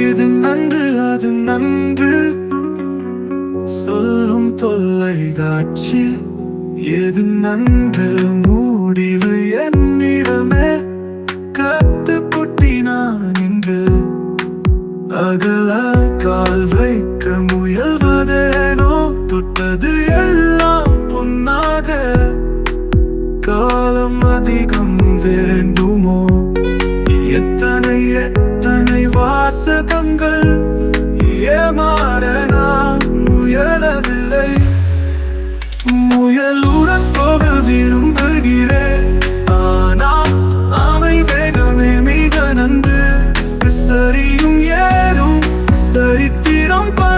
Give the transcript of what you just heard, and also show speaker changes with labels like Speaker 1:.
Speaker 1: இது நன்று அது நன்று சொல்லும் தொல்லை காட்சி எது நன்று முடிவு என்னிடமே கத்து புட்டினான் என்று அகல கால்வை எல்லாம் பொன்னாக. காலம் அதிகம் வேண்டுமோ? எத்தனை எத்தனை வாசகங்கள்? ஏமாற நான் முயலவில்லை. முயலுடன் போக விரும்புகிறேன். ஆனால் அவை வேகமே மிக நன்று. சரியும் ஏறும் சரித்திரம் ப